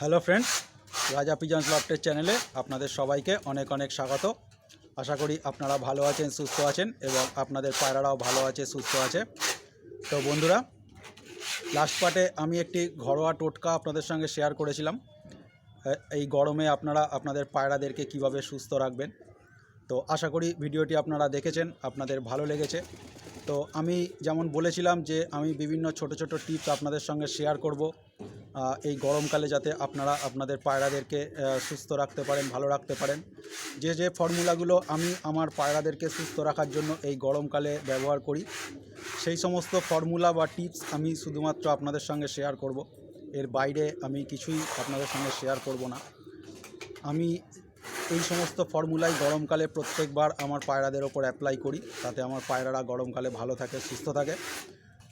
Hello friends, Raja pigeons লফটের চ্যানেলে আপনাদের সবাইকে অনেক অনেক স্বাগত। আশা করি আপনারা ভালো আছেন, সুস্থ আছেন এবং আপনাদের পায়রারাও ভালো আছে, সুস্থ আছে। তো বন্ধুরা লাস্ট পার্টে আমি একটি ঘরোয়া টোটকা আপনাদের সঙ্গে শেয়ার করেছিলাম। এই গরমে আপনারা আপনাদের পায়রাদেরকে কীভাবে সুস্থ রাখবেন? তো আশা করি ভিডিওটি আপনারা দেখেছেন, আপনাদের ভালো লেগেছে। তো আমি যেমন বলেছিলাম যে আমি বিভিন্ন ছোট ছোট টিপস আপনাদের সঙ্গে শেয়ার করব। এই গরমকালে যাতে আপনারা আপনাদের পায়রাদেরকে সুস্থ রাখতে পারেন, ভালো রাখতে পারেন। যে যে ফর্মুলাগুলো আমি আমার পায়রাদেরকে সুস্থ রাখার জন্য এই গরমকালে ব্যবহার করি, সেই সমস্ত ফর্মুলা বা টিপস আমি শুধুমাত্র আপনাদের সঙ্গে শেয়ার করব। এর বাইরে আমি কিছুই আপনাদের সঙ্গে শেয়ার করব না। আমি এই সমস্ত ফর্মুলাই গরমকালে প্রত্যেকবার আমার পায়রাদের ওপর অ্যাপ্লাই করি, তাতে আমার পায়রারা গরমকালে ভালো থাকে, সুস্থ থাকে।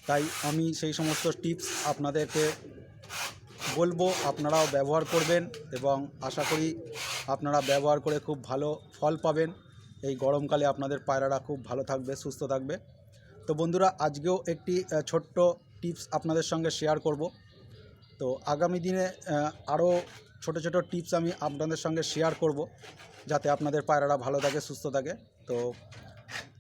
তাই আমি সেই সমস্ত টিপস আপনাদেরকে বলব আপনারাও ব্যবহার করবেন এবং আশা করি আপনারা ব্যবহার করে খুব ভালো ফল পাবেন। এই গরমকালে আপনাদের পায়রারা খুব ভালো থাকবে, সুস্থ থাকবে। তো বন্ধুরা, আজকেও একটি ছোট্ট টিপস আপনাদের সঙ্গে শেয়ার করব। তো আগামী দিনে আরও ছোট ছোট টিপস আমি আপনাদের সঙ্গে শেয়ার করব, যাতে আপনাদের পায়রারা ভালো থাকে, সুস্থ থাকে। তো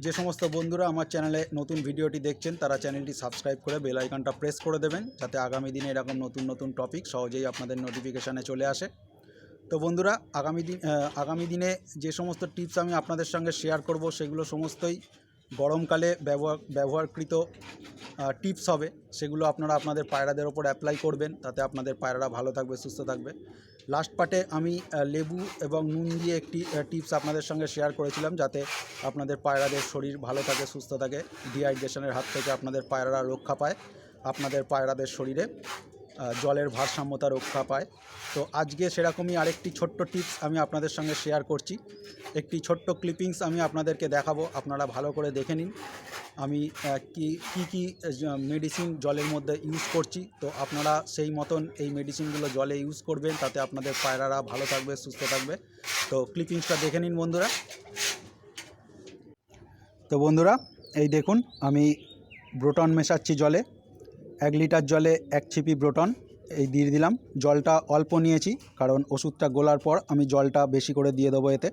যে সমস্ত বন্ধুরা আমার চ্যানেলে নতুন ভিডিওটি দেখছেন, তারা চ্যানেলটি সাবস্ক্রাইব করে বেল আইকনটা প্রেস করে দেবেন, যাতে আগামী দিনে এরকম নতুন নতুন টপিক সহজেই আপনাদের নোটিফিকেশানে চলে আসে। তো বন্ধুরা, আগামী দিন আগামী দিনে যে সমস্ত টিপস আমি আপনাদের সঙ্গে শেয়ার করব, সেগুলো সমস্তই গরমকালে ব্যবহার, ব্যবহারকৃত টিপস হবে। সেগুলো আপনারা আপনাদের পায়রাদের ওপর অ্যাপ্লাই করবেন। তাতে আপনাদের পায়রারা ভালো থাকবে, সুস্থ থাকবে। লাস্ট পার্টে আমি লেবু এবং নুন দিয়ে একটি টিপস আপনাদের সঙ্গে শেয়ার করেছিলাম, যাতে আপনাদের পায়রাদের শরীর ভালো থাকে, সুস্থ থাকে ডিহাইড্রেশনের হাত থেকে আপনাদের পায়রারা রক্ষা পায়, আপনাদের পায়রাদের শরীরে। জলের ভারসাম্যতা রক্ষা পায়। তো আজকে সেরকমই আরেকটি ছোট্ট টিপস আমি আপনাদের সঙ্গে শেয়ার করছি। একটি ছোট্ট ক্লিপিংস আমি আপনাদেরকে দেখাবো, আপনারা ভালো করে দেখে নিন। আমি কি কি মেডিসিন জলের মধ্যে ইউজ করছি। তো আপনারা সেই মতন এই মেডিসিনগুলো জলে ইউজ করবেন, তাতে আপনাদের পায়রারা ভালো থাকবে, সুস্থ থাকবে। তো ক্লিপিংসটা দেখে নিন বন্ধুরা। তো বন্ধুরা, এই দেখুন, আমি ব্রোটন মেশাচ্ছি জলে। এক লিটার জলে এক ছিপি ব্রোটন, এই দিয়ে দিলাম। জলটা অল্প নিয়েছি, কারণ ওষুধটা গোলার পর আমি জলটা বেশি করে দিয়ে দেবো এতে।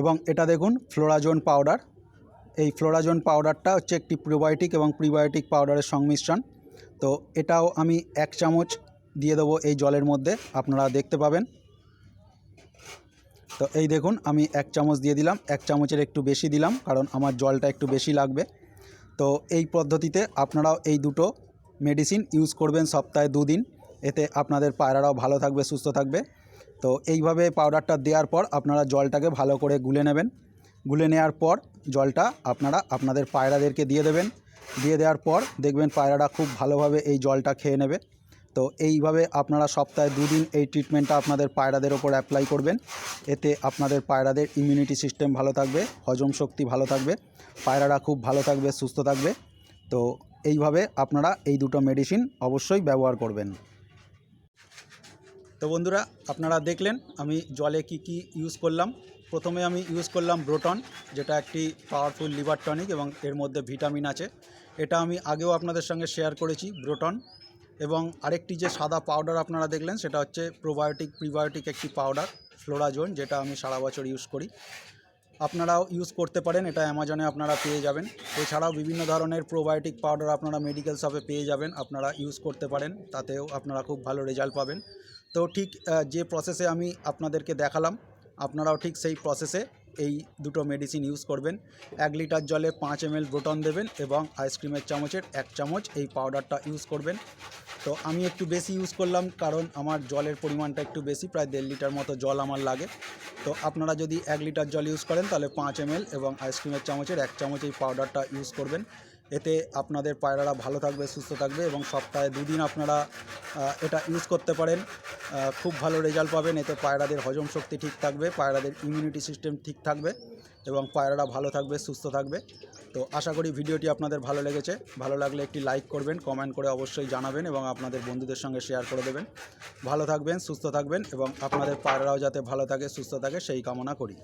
এবং এটা দেখুন, ফ্লোরাজোন পাউডার। এই ফ্লোরাজোন পাউডারটা হচ্ছে একটি প্রিবায়োটিক এবং প্রিবায়োটিক পাউডারের সংমিশ্রণ। তো এটাও আমি এক চামচ দিয়ে দেবো এই জলের মধ্যে, আপনারা দেখতে পাবেন। তো এই দেখুন, আমি এক চামচ দিয়ে দিলাম। এক চামচের একটু বেশি দিলাম, কারণ আমার জলটা একটু বেশি লাগবে। তো এই পদ্ধতিতে আপনারাও এই দুটো মেডিসিন ইউজ করবেন সপ্তাহে দুদিন। এতে আপনাদের পায়রারাও ভালো থাকবে, সুস্থ থাকবে। তো এইভাবে পাউডারটা দেওয়ার পর আপনারা জলটাকে ভালো করে গুলে নেবেন। গুলে নেওয়ার পর জলটা আপনারা আপনাদের পায়রাদেরকে দিয়ে দেবেন। দিয়ে দেওয়ার পর দেখবেন পায়রারা খুব ভালোভাবে এই জলটা খেয়ে নেবে। তো এইভাবে আপনারা সপ্তাহে দুদিন এই ট্রিটমেন্টটা আপনাদের পায়রাদের ওপর অ্যাপ্লাই করবেন। এতে আপনাদের পায়রাদের ইমিউনিটি সিস্টেম ভালো থাকবে, হজম শক্তি ভালো থাকবে, পায়রারা খুব ভালো থাকবে, সুস্থ থাকবে। তো এইভাবে আপনারা এই দুটো মেডিসিন অবশ্যই ব্যবহার করবেন। তো বন্ধুরা, আপনারা দেখলেন আমি জলে কি কি ইউজ করলাম। প্রথমে আমি ইউজ করলাম ব্রোটন যেটা একটি পাওয়ারফুল লিভার টনিক এবং এর মধ্যে ভিটামিন আছে। এটা আমি আগেও আপনাদের সঙ্গে শেয়ার করেছি ব্রোটন এবং আরেকটি যে সাদা পাউডার আপনারা দেখলেন, সেটা হচ্ছে প্রোবায়োটিক প্রিবায়োটিক একটি পাউডার ফ্লোরাজোন যেটা আমি সারা বছর ইউজ করি। আপনারাও ইউজ করতে পারেন, এটা অ্যামাজনে আপনারা পেয়ে যাবেন। এছাড়াও বিভিন্ন ধরনের প্রোবায়োটিক পাউডার আপনারা মেডিকেল শপে পেয়ে যাবেন, আপনারা ইউজ করতে পারেন, তাতেও আপনারা খুব ভালো রেজাল্ট পাবেন। তো ঠিক যে প্রসেসে আমি আপনাদেরকে দেখালাম, আপনারাও ঠিক সেই প্রসেসে এই দুটো মেডিসিন ইউজ করবেন। এক লিটার জলে পাঁচ এম ব্রোটন দেবেন এবং আইসক্রিমের চামচের এক চামচ এই পাউডারটা ইউজ করবেন। তো আমি একটু বেশি ইউজ করলাম কারণ আমার জলের পরিমাণটা একটু বেশি, প্রায় দেড় লিটার মতো জল আমার লাগে। তো আপনারা যদি এক লিটার জল ইউজ করেন তাহলে পাঁচ এম এবং আইসক্রিমের চামচের এক চামচ এই পাউডারটা ইউজ করবেন। এতে আপনাদের পায়রারা ভালো থাকবে, সুস্থ থাকবে এবং সপ্তাহে দুদিন আপনারা এটা ইউজ করতে পারেন। খুব ভালো রেজাল্ট পাবেন। এতে পায়রাদের হজম শক্তি ঠিক থাকবে, পায়রাদের ইমিউনিটি সিস্টেম ঠিক থাকবে এবং পায়রারা ভালো থাকবে, সুস্থ থাকবে। তো আশা করি ভিডিওটি আপনাদের ভালো লেগেছে। ভালো লাগলে একটি লাইক করবেন কমেন্ট করে অবশ্যই জানাবেন এবং আপনাদের বন্ধুদের সঙ্গে শেয়ার করে দেবেন। ভালো থাকবেন, সুস্থ থাকবেন এবং আপনাদের পায়রারাও যাতে ভালো থাকে, সুস্থ থাকে, সেই কামনা করি।